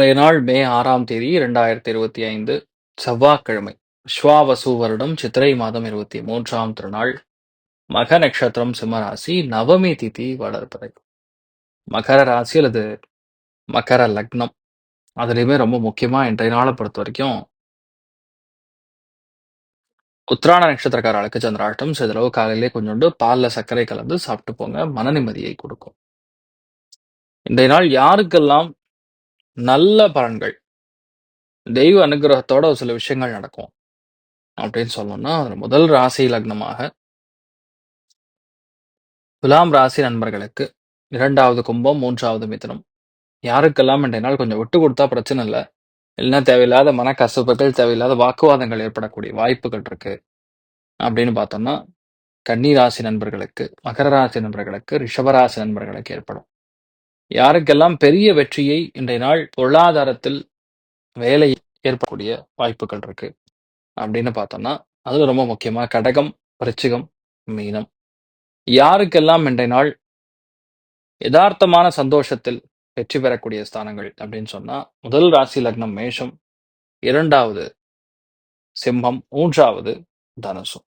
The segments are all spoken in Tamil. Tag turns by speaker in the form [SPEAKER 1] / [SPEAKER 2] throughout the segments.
[SPEAKER 1] இன்றைய நாள் மே ஆறாம் தேதி இரண்டாயிரத்தி இருபத்தி ஐந்து செவ்வாய்க்கிழமை. ஸ்வாவசு வருடம் சித்திரை மாதம் இருபத்தி மூன்றாம் திருநாள். மக நட்சத்திரம் சிம்மராசி நவமி திதி வளர்ப்பதை மகர ராசி அல்லது மகர லக்னம். அதுலேயுமே ரொம்ப முக்கியமா இன்றைய நாளை பொறுத்த வரைக்கும் உத்திராட நட்சத்திரக்காரர்களுக்கு சந்திராஷ்டம் சிதளவு காலையிலே கொஞ்சோண்டு பால்ல சர்க்கரை கலந்து சாப்பிட்டு போங்க மன நிம்மதியை கொடுக்கும். இன்றைய நாள் யாருக்கெல்லாம் நல்ல பலன்கள். தெய்வ அனுகிரகத்தோட ஒரு சில விஷயங்கள் நடக்கும். அப்படின்னு சொல்லணும்னா அதுல முதல் ராசி லக்னமாக துலாம் ராசி நண்பர்களுக்கு இரண்டாவது கும்பம் மூன்றாவது மிதுனம். யாருக்கெல்லாம் இன்றைய நாள் கொஞ்சம் விட்டு கொடுத்தா பிரச்சனை இல்லை. இல்லைன்னா தேவையில்லாத மனக்கசப்புகள் தேவையில்லாத வாக்குவாதங்கள் ஏற்படக்கூடிய வாய்ப்புகள் இருக்கு. அப்படின்னு பார்த்தோம்னா கன்னி ராசி நண்பர்களுக்கு மகர ராசி நண்பர்களுக்கு ரிஷபராசி நண்பர்களுக்கு ஏற்படும். யாருக்கெல்லாம் பெரிய வெற்றியை இன்றைய நாள் பொருளாதாரத்தில் வேலை ஏற்படக்கூடிய வாய்ப்புகள் இருக்கு அப்படின்னு பார்த்தோம்னா அதுல ரொம்ப முக்கியமா கடகம் விருச்சிகம் மீனம். யாருக்கெல்லாம் இன்றைய நாள் யதார்த்தமான சந்தோஷத்தில் வெற்றி பெறக்கூடிய ஸ்தானங்கள் அப்படின்னு சொன்னா முதல் ராசி லக்னம் மேஷம் இரண்டாவது சிம்மம் மூன்றாவது தனுசும்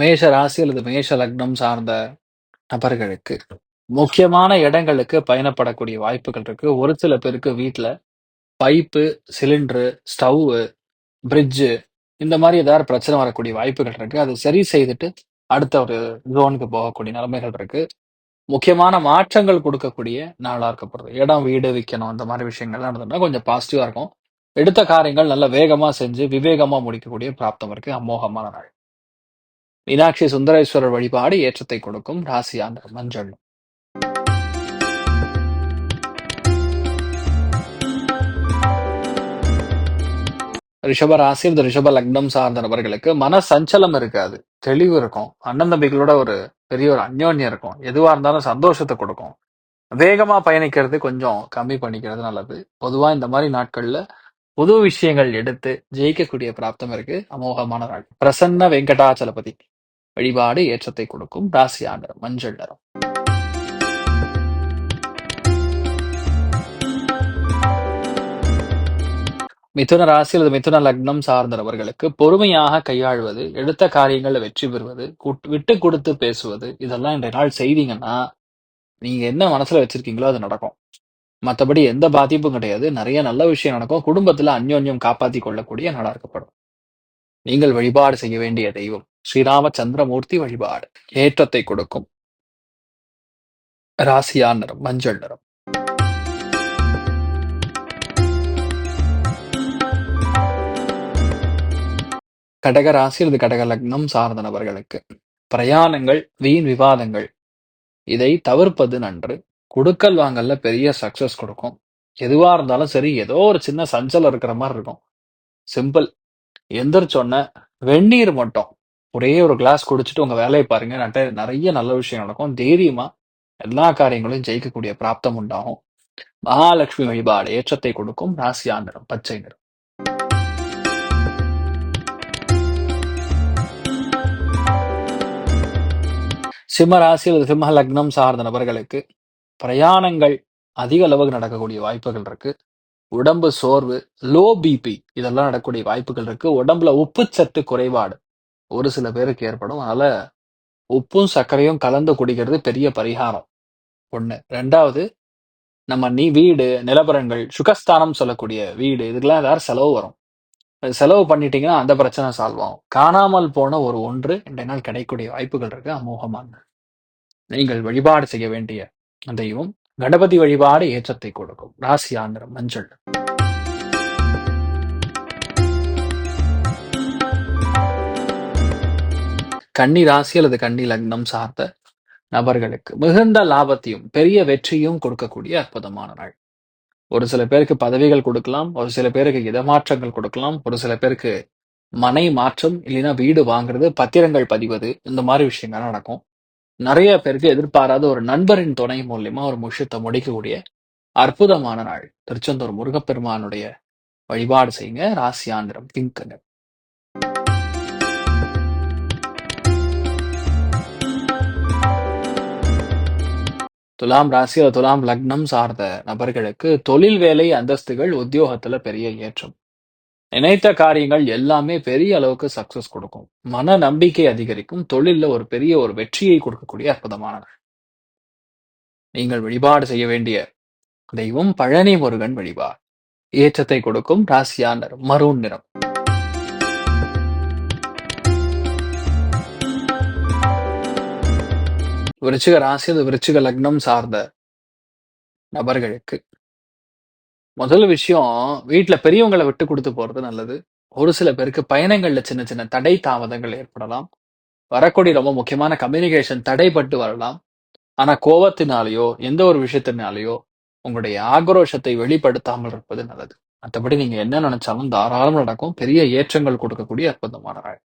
[SPEAKER 1] மேஷ ராசி அல்லது மேஷ லக்னம் சார்ந்த நபர்களுக்கு முக்கியமான இடங்களுக்கு பயணப்படக்கூடிய வாய்ப்புகள் இருக்கு. ஒரு சில பேருக்கு வீட்டில் பைப்பு சிலிண்டரு ஸ்டவ்வு பிரிட்ஜு இந்த மாதிரி ஏதாவது பிரச்சனை வரக்கூடிய வாய்ப்புகள் இருக்கு. அதை சரி செய்துட்டு அடுத்த ஒரு ஜோனுக்கு போகக்கூடிய நிலைமைகள் இருக்கு. முக்கியமான மாற்றங்கள் கொடுக்கக்கூடிய நாளா இருக்கப்படுது. இடம் வீடு விற்கணும் இந்த மாதிரி விஷயங்கள்லாம் நடந்தோம்னா கொஞ்சம் பாசிட்டிவா இருக்கும். எடுத்த காரியங்கள் நல்ல வேகமா செஞ்சு விவேகமா முடிக்கக்கூடிய பிராப்தம் இருக்கு. அமோகமான நாள். மீனாட்சி சுந்தரேஸ்வரர் வழிபாடு ஏற்றத்தை கொடுக்கும் ராசியான மஞ்சள். ரிஷப ராசி இந்த ரிஷப லக்னம் சார்ந்த நபர்களுக்கு மன சஞ்சலம் இருக்காது. தெளிவு இருக்கும். அண்ணன் தம்பிகளோட ஒரு பெரிய ஒரு அந்யோன்யம் இருக்கும். எதுவா இருந்தாலும் சந்தோஷத்தை கொடுக்கும். வேகமா பயணிக்கிறது கொஞ்சம் கம்மி பண்ணிக்கிறது நல்லது. பொதுவா இந்த மாதிரி நாட்கள்ல புது விஷயங்கள் எடுத்து ஜெயிக்கக்கூடிய பிராப்தம் இருக்கு. அமோகமான நாள். பிரசன்ன வெங்கடாச்சலபதி. வழிபாடு ஏற்றத்தை கொடுக்கும் ராசியான மஞ்சள் நிறம். மிதுன ராசி அல்லது மிதுன லக்னம் சார்ந்தவர்களுக்கு பொறுமையாக கையாள்வது எடுத்த காரியங்களில் வெற்றி பெறுவது விட்டு கொடுத்து பேசுவது இதெல்லாம் இன்றைய நாள் செய்தீங்கன்னா நீங்க என்ன மனசுல வச்சிருக்கீங்களோ அது நடக்கும். மத்தபடி எந்த பாதிப்பும் கிடையாது. நிறைய நல்ல விஷயம் நடக்கும். குடும்பத்துல அந்யோன்யம் காப்பாத்தி கொள்ளக்கூடிய நாளா இருக்கப்படும் நீங்கள் வழிபாடு செய்ய வேண்டிய தெய்வம். ஸ்ரீராமச்சந்திரமூர்த்தி வழிபாடு. ஏற்றத்தை கொடுக்கும். ராசியா நிறம் மஞ்சள் நிறம். கடக ராசி அல்லது கடக லக்னம் சார்ந்த நபர்களுக்கு பிரயாணங்கள் வீண் விவாதங்கள். இதை தவிர்ப்பது நன்று. கொடுக்கல் வாங்கல்ல பெரிய சக்சஸ் கொடுக்கும். எதுவா இருந்தாலும் சரி ஏதோ ஒரு சின்ன சஞ்சலம் இருக்கிற மாதிரி இருக்கும். சிம்பிள் எந்திரிச்சோன்ன வெந்நீர் மட்டும். ஒரே ஒரு கிளாஸ் குடிச்சிட்டு உங்க வேலையை பாருங்க. நட்ட- நிறைய நல்ல விஷயம் நடக்கும். தைரியமா எல்லா காரியங்களையும் ஜெயிக்கக்கூடிய பிராப்தம் உண்டாகும். மகாலட்சுமி வழிபாடு ஏற்றத்தை கொடுக்கும். ராசியா நிறம் பச்சை நிறம். சிம்ம ராசி அல்லது சிம்ம லக்னம் சார்ந்த நபர்களுக்கு பிரயாணங்கள் அதிக அளவுக்கு நடக்கக்கூடிய வாய்ப்புகள் இருக்கு. உடம்பு சோர்வு, லோ பிபி இதெல்லாம் நடக்கக்கூடிய வாய்ப்புகள் இருக்கு. உடம்புல உப்புச்சத்து குறைபாடு ஒரு சில பேருக்கு ஏற்படும். அதனால உப்பும், சர்க்கரையும் கலந்து குடிக்கிறது பெரிய பரிகாரம். 1. 2வது நம்ம நீ வீடு, நிலபரங்கள், சுகஸ்தானம் சொல்லக்கூடிய வீடு இதுக்கெல்லாம் ஏதாவது செலவு வரும். அது செலவு பண்ணிட்டீங்கன்னா அந்த பிரச்சனை சால்வ் ஆகும். காணாமல் போன ஒரு ஒன்று இன்றைய நாள் கிடைக்கக்கூடிய வாய்ப்புகள் இருக்கு அமோகமான நீங்கள் வழிபாடு செய்ய வேண்டிய தெய்வம் கணபதி வழிபாடு ஏற்றத்தை கொடுக்கும். ராசி ஆந்திரம் மஞ்சள். கன்னி ராசி அல்லது கன்னி லக்னம் சார்ந்த நபர்களுக்கு மிகுந்த லாபத்தையும் பெரிய வெற்றியும் கொடுக்கக்கூடிய அற்புதமான நாள். ஒரு சில பேருக்கு பதவிகள் கொடுக்கலாம். ஒரு சில பேருக்கு இடமாற்றங்கள் கொடுக்கலாம். ஒரு சில பேருக்கு மனை மாற்றம் இல்லைன்னா வீடு வாங்குறது, பத்திரங்கள் பதிவது இந்த மாதிரி விஷயங்கள் நடக்கும். நிறைய பேருக்கு எதிர்பாராத ஒரு நண்பரின் துணை மூலியமா ஒரு முஷத்தை முடிக்கக்கூடிய அற்புதமான நாள். திருச்செந்தூர் முருகப்பெருமானுடைய வழிபாடு செய்யுங்க. ராசி ஆந்திரம் பிங்க் துலாம் ராசி அல்லது துலாம் லக்னம் சார்ந்த நபர்களுக்கு தொழில் வேலை அந்தஸ்துகள் உத்தியோகத்துல பெரிய ஏற்றம். நினைத்த காரியங்கள் எல்லாமே பெரிய அளவுக்கு சக்சஸ் கொடுக்கும். மன நம்பிக்கை அதிகரிக்கும். தொழில்ல ஒரு பெரிய ஒரு வெற்றியை கொடுக்கக்கூடிய அற்புதமானவர் நீங்கள் வழிபாடு செய்ய வேண்டிய தெய்வம் பழனி முருகன் வழிபாடு. ஏற்றத்தை கொடுக்கும் ராசியா நிறம் மரூன் நிறம். விருச்சிக ராசி அது விருச்சிக லக்னம் சார்ந்த நபர்களுக்கு முதல் விஷயம் வீட்டில் பெரியவங்களை விட்டு கொடுத்து போறது நல்லது. ஒரு சில பேருக்கு பயணங்கள்ல சின்ன சின்ன தடை தாமதங்கள் ஏற்படலாம். வரக்கூடிய ரொம்ப முக்கியமான கம்யூனிகேஷன் தடைப்பட்டு வரலாம். ஆனா கோபத்தினாலேயோ எந்த ஒரு விஷயத்தினாலேயோ உங்களுடைய ஆக்ரோஷத்தை வெளிப்படுத்தாமல் இருப்பது நல்லது. மற்றபடி நீங்க என்ன நினைச்சாலும் தாராளம் நடக்கும். பெரிய ஏற்றங்கள் கொடுக்கக்கூடிய அற்புதமான நாள்.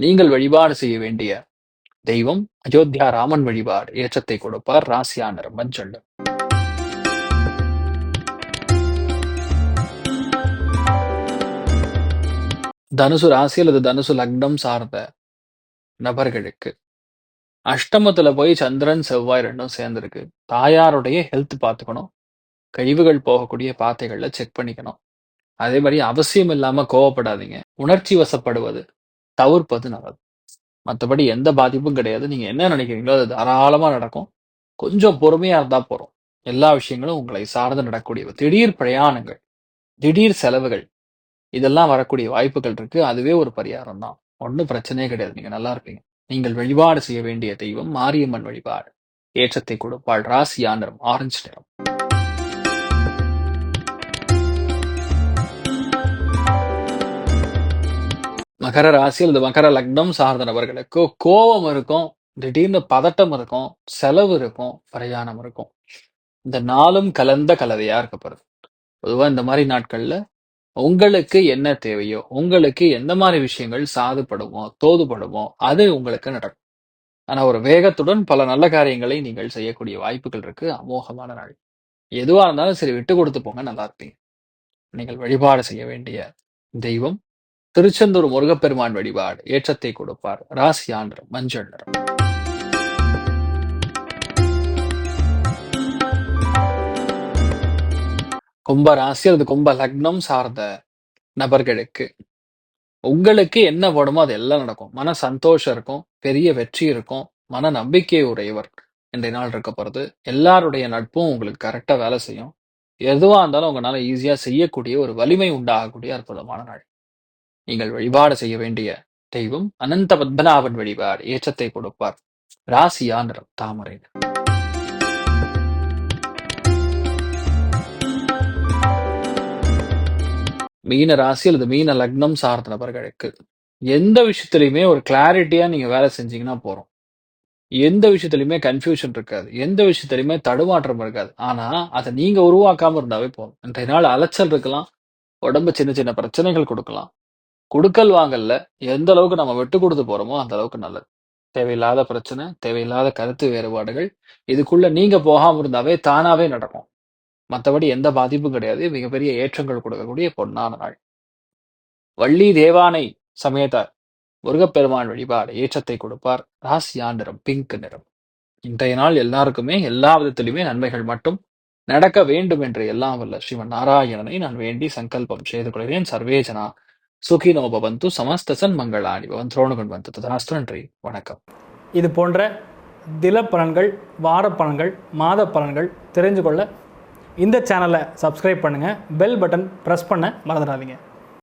[SPEAKER 1] நீங்கள் வழிபாடு செய்ய வேண்டிய தெய்வம் அயோத்தியா ராமன் வழிபாடு ஏற்றத்தை கொடுப்பார். ராசியா மஞ்சள். தனுசு ராசி அல்லது தனுசு லக்னம் சார்ந்த நபர்களுக்கு அஷ்டமத்துல போய் சந்திரன் செவ்வாய் ரெண்டும் சேர்ந்திருக்கு. தாயாருடைய ஹெல்த் பார்த்துக்கணும். கழிவுகள் போகக்கூடிய பாதைகள்ல செக் பண்ணிக்கணும். அதே மாதிரி அவசியம் இல்லாம கோவப்படாதீங்க. உணர்ச்சி வசப்படுவது தவிர்ப்பது நல்லது. மத்தபடி எந்த பாதிப்பும் கிடையாது. நீங்க என்ன நினைக்கிறீங்களோ அது தாராளமா நடக்கும். கொஞ்சம் பொறுமையா இருந்தா போறோம் எல்லா விஷயங்களும் உங்களை சார்ந்து நடக்கக்கூடியவை. திடீர் பிரயாணங்கள், திடீர் செலவுகள் இதெல்லாம் வரக்கூடிய வாய்ப்புகள் இருக்கு. அதுவே ஒரு பரிகாரம் தான். ஒண்ணும் பிரச்சனையே கிடையாது. நீங்க நல்லா இருப்பீங்க. நீங்கள் வழிபாடு செய்ய வேண்டிய தெய்வம் மாரியம்மன் வழிபாடு. ஏற்றத்தை கொடுப்பாள். ராசியா நிறம் ஆரஞ்சு நிறம். மகர ராசி அல்லது மகர லக்னம் சார்ந்த நபர்களுக்கு கோபம் இருக்கும். திடீர்னு பதட்டம் இருக்கும். செலவு இருக்கும். பிரயாணம் இருக்கும். இந்த நாளும் கலந்த கலவையா இருக்கப்படுது பொதுவா இந்த மாதிரி நாட்கள்ல உங்களுக்கு என்ன தேவையோ, உங்களுக்கு எந்த மாதிரி விஷயங்கள் சாதுபடுமோ, தோதுபடுமோ அது உங்களுக்கு நடக்கும். ஆனா ஒரு வேகத்துடன் பல நல்ல காரியங்களை நீங்கள் செய்யக்கூடிய வாய்ப்புகள் இருக்கு. அமோகமான நாள். எதுவா இருந்தாலும் சரி விட்டு கொடுத்து போங்க நல்லா இருப்பீங்க. நீங்கள் வழிபாடு செய்ய வேண்டிய தெய்வம் திருச்செந்தூர் முருகப்பெருமான் வழிபாடு ஏற்றத்தை கொடுப்பார். ராசியா நிறம் மஞ்சள் நிறம். கும்ப ராசி அல்லது கும்ப லக்னம் சார்ந்த நபர்களுக்கு உங்களுக்கு என்ன போடுமோ அது எல்லாம் நடக்கும். மன சந்தோஷம் இருக்கும். பெரிய வெற்றி இருக்கும். மன நம்பிக்கை உடையவர் இன்றைய நாள் இருக்க போறது. எல்லாருடைய நட்பும் உங்களுக்கு கரெக்டா வேலை செய்யும். எதுவா இருந்தாலும் உங்களால ஈஸியா செய்யக்கூடிய ஒரு வலிமை உண்டாகக்கூடிய அற்புதமான நாள். நீங்கள் வழிபாடு செய்ய வேண்டிய தெய்வம் அனந்த பத்மநாபன் வழிபாடு ஏற்றத்தை கொடுப்பார். ராசியா நிறம் தாமரை. மீன ராசி அல்லது மீன லக்னம் சார்ந்த நபர்களுக்கு எந்த விஷயத்திலையுமே ஒரு கிளாரிட்டியா நீங்க வேலை செஞ்சீங்கன்னா போறோம். எந்த விஷயத்திலுமே கன்ஃபியூஷன் இருக்காது. எந்த விஷயத்திலுமே தடுமாற்றம் இருக்காது. ஆனா அத நீங்க உருவாக்காம இருந்தாவே போதும். இன்றைய நாள் அலைச்சல் இருக்கலாம். உடம்பு சின்ன சின்ன பிரச்சனைகள் கொடுக்கலாம். குடுக்கல் வாங்கல்ல எந்த அளவுக்கு நம்ம விட்டு கொடுத்து போறோமோ அந்த அளவுக்கு நல்லது. தேவையில்லாத பிரச்சனை, தேவையில்லாத கருத்து வேறுபாடுகள் இதுக்குள்ள நீங்க போகாம இருந்தாவே தானாவே நடக்கும். மத்தபடி எந்த பாதிப்பும் கிடையாது. மிகப்பெரிய ஏற்றங்கள் கொடுக்கக்கூடிய பொன்னான நாள். வள்ளி தேவானை சமேதார் முருகப்பெருமான் வழிபாடு ஏற்றத்தை கொடுப்பார். ராசியா நிறம் பிங்க் நிறம். இன்றைய நாள் எல்லாருக்குமே எல்லா விதத்திலுமே நன்மைகள் மட்டும் நடக்க வேண்டும் என்று எல்லாம் வல்ல ஸ்ரீமன் நாராயணனை நான் வேண்டி சங்கல்பம் செய்து கொள்கிறேன் சர்வேஜனா சுகினோ பவந்து சமஸ்தசன் மங்களாணி பவன் துரோணுகன் வந்து ததாஸ்து நன்றி வணக்கம்
[SPEAKER 2] இது போன்ற தில பலன்கள் வார பலன்கள் மாத பலன்கள் தெரிஞ்சு கொள்ள இந்த சேனலை சப்ஸ்கிரைப் பண்ணுங்கள் பெல் பட்டன் ப்ரெஸ் பண்ண மறந்துடாதீங்க.